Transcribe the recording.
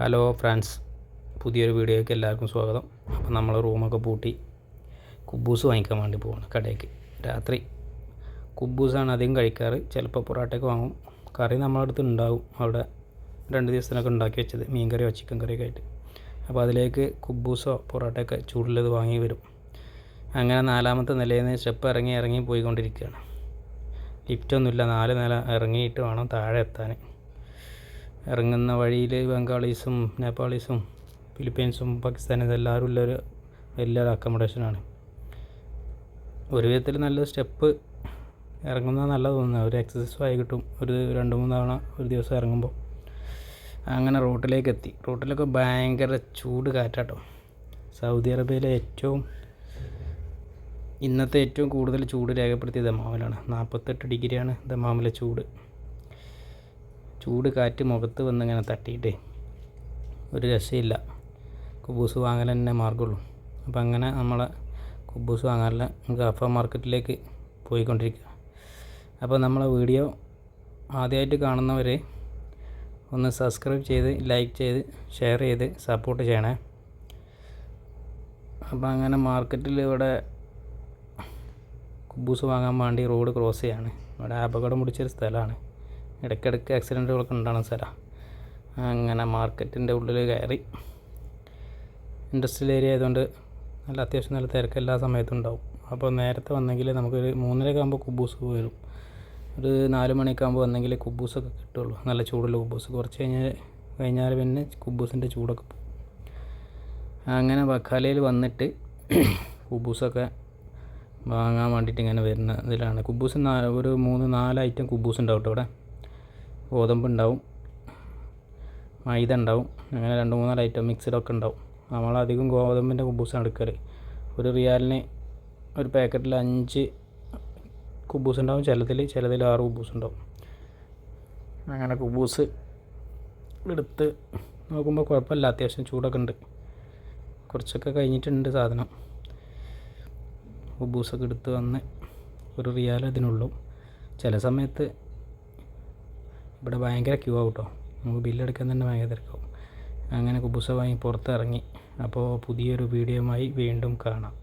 Hello friends പുതിയൊരു വീഡിയോയ്ക്ക് എല്ലാവർക്കും സ്വാഗതം. അപ്പോൾ നമ്മൾ റൂമൊക്കെ പൂട്ടി കുബൂസ് വാങ്ങിക്കാൻ വേണ്ടി പോവാണ് കടയ്ക്ക്. രാത്രി കുബൂസാണ് അധികം കഴിക്കാറ്. ചിലപ്പോൾ പൊറോട്ടയൊക്കെ വാങ്ങും. കറി നമ്മളെ അടുത്ത് ഉണ്ടാവും. അവിടെ രണ്ട് ദിവസത്തിനൊക്കെ ഉണ്ടാക്കി വെച്ചത് മീൻ കറിയോ ചിക്കൻ കറിയൊക്കെ ആയിട്ട്. അപ്പോൾ അതിലേക്ക് കുബൂസോ പൊറോട്ടയൊക്കെ ചൂടുള്ളത് വാങ്ങി വരും. അങ്ങനെ നാലാമത്തെ നിലയിൽ നിന്ന് സ്റ്റെപ്പ് ഇറങ്ങി ഇറങ്ങി പോയിക്കൊണ്ടിരിക്കുകയാണ്. ലിഫ്റ്റൊന്നുമില്ല. നാല് നില ഇറങ്ങിയിട്ട് വേണം താഴെ എത്താൻ. ഇറങ്ങുന്ന വഴിയിൽ ബംഗാളീസും നേപ്പാളീസും ഫിലിപ്പീൻസും പാകിസ്ഥാനും എല്ലാവരും ഉള്ളൊരു വലിയൊരു അക്കോമഡേഷനാണ് ഒരു വിധത്തിൽ നല്ല സ്റ്റെപ്പ് ഇറങ്ങുന്ന നല്ല തോന്നുന്നത് ഒരു എക്സസൈസും ആയി കിട്ടും. ഒരു രണ്ട് മൂന്ന് തവണ ഒരു ദിവസം ഇറങ്ങുമ്പോൾ അങ്ങനെ റോട്ടിലേക്ക് എത്തി. റോട്ടിലൊക്കെ ഭയങ്കര ചൂട് കാറ്റാട്ടോ. സൗദി അറേബ്യയിലെ ഏറ്റവും ഇന്നത്തെ ഏറ്റവും കൂടുതൽ ചൂട് രേഖപ്പെടുത്തിയ ദമാമിലാണ്. നാൽപ്പത്തെട്ട് ഡിഗ്രിയാണ് ദമാമിലെ ചൂട്. ചൂട് കാറ്റ് മുഖത്ത് വന്ന് ഇങ്ങനെ തട്ടിയിട്ടേ. ഒരു രക്ഷയില്ല. കുബൂസ് വാങ്ങൽ തന്നെ മാർഗമുള്ളൂ അപ്പോൾ അങ്ങനെ നമ്മളെ കുബൂസ് വാങ്ങാനുള്ള ഗഫ മാർക്കറ്റിലേക്ക് പോയിക്കൊണ്ടിരിക്കുക. അപ്പോൾ നമ്മളെ വീഡിയോ ആദ്യമായിട്ട് കാണുന്നവർ ഒന്ന് സബ്സ്ക്രൈബ് ചെയ്ത് ലൈക്ക് ചെയ്ത് ഷെയർ ചെയ്ത് സപ്പോർട്ട് ചെയ്യണേ. അപ്പോൾ അങ്ങനെ മാർക്കറ്റിൽ ഇവിടെ കുബൂസ് വാങ്ങാൻ വേണ്ടി റോഡ് ക്രോസ് ചെയ്യാണ്. ഇവിടെ അപകടം പിടിച്ചൊരു സ്ഥലമാണ്. ഇടയ്ക്കിടയ്ക്ക് ആക്സിഡന്റുകളൊക്കെ ഉണ്ടാണ് സ്ഥലമാണ് അങ്ങനെ മാർക്കറ്റിന്റെ ഉള്ളിൽ കയറി. ഇൻഡസ്ട്രിയൽ ഏരിയ ആയതുകൊണ്ട് നല്ല അത്യാവശ്യം നല്ല തിരക്ക് എല്ലാ സമയത്തും ഉണ്ടാവും. അപ്പോൾ നേരത്തെ വന്നെങ്കിൽ നമുക്കൊരു മൂന്നരയൊക്കെ ആകുമ്പോൾ കുബൂസ് വരും. ഒരു നാല് മണിയൊക്കെ ആകുമ്പോൾ വന്നെങ്കിൽ കുബൂസൊക്കെ കിട്ടുള്ളൂ. നല്ല ചൂടുള്ള കുബൂസ്. കുറച്ച് കഴിഞ്ഞ് കഴിഞ്ഞാൽ പിന്നെ കുബൂസിന്റെ ചൂടൊക്കെ പോകും. അങ്ങനെ ബക്കാലയിൽ വന്നിട്ട് കുബൂസൊക്കെ വാങ്ങാൻ വേണ്ടിയിട്ട് ഇങ്ങനെ വരുന്ന ഇതിലാണ്. കുബൂസ് ഒരു മൂന്ന് നാല് ഐറ്റം കുബൂസ് ഉണ്ടാവും കേട്ടോ ഇവിടെ. ഗോതമ്പ് ഉണ്ടാവും മൈദ ഉണ്ടാവും അങ്ങനെ രണ്ട് മൂന്നാൽ ഐറ്റം മിക്സഡൊക്കെ ഉണ്ടാവും. നമ്മളധികം ഗോതമ്പിന്റെ കുബൂസാണ് എടുക്കൽ ഒരു റിയാലിന് ഒരു പാക്കറ്റിൽ അഞ്ച് കുബൂസ് ഉണ്ടാവും ചിലതിൽ ചിലതിൽ ആറ് കുബൂസ് ഉണ്ടാവും അങ്ങനെ കുബൂസ് എടുത്ത് നോക്കുമ്പോൾ കുഴപ്പമില്ല. അത്യാവശ്യം ചൂടൊക്കെ ഉണ്ട്. കുറച്ചൊക്കെ കഴിഞ്ഞിട്ടുണ്ട് സാധനം. കുബൂസൊക്കെ എടുത്ത് വന്ന് ഒരു റിയാൽ അതിനുള്ളൂ. ചില സമയത്ത് ഇവിടെ ഭയങ്കര ക്യൂ ആവും കേട്ടോ നമുക്ക് ബില്ലെടുക്കാൻ തന്നെ ഭയങ്കര തിരക്കാവും. അങ്ങനെ കുബുസ വാങ്ങി പുറത്തിറങ്ങി. അപ്പോൾ പുതിയൊരു വീഡിയോയുമായി വീണ്ടും കാണാം.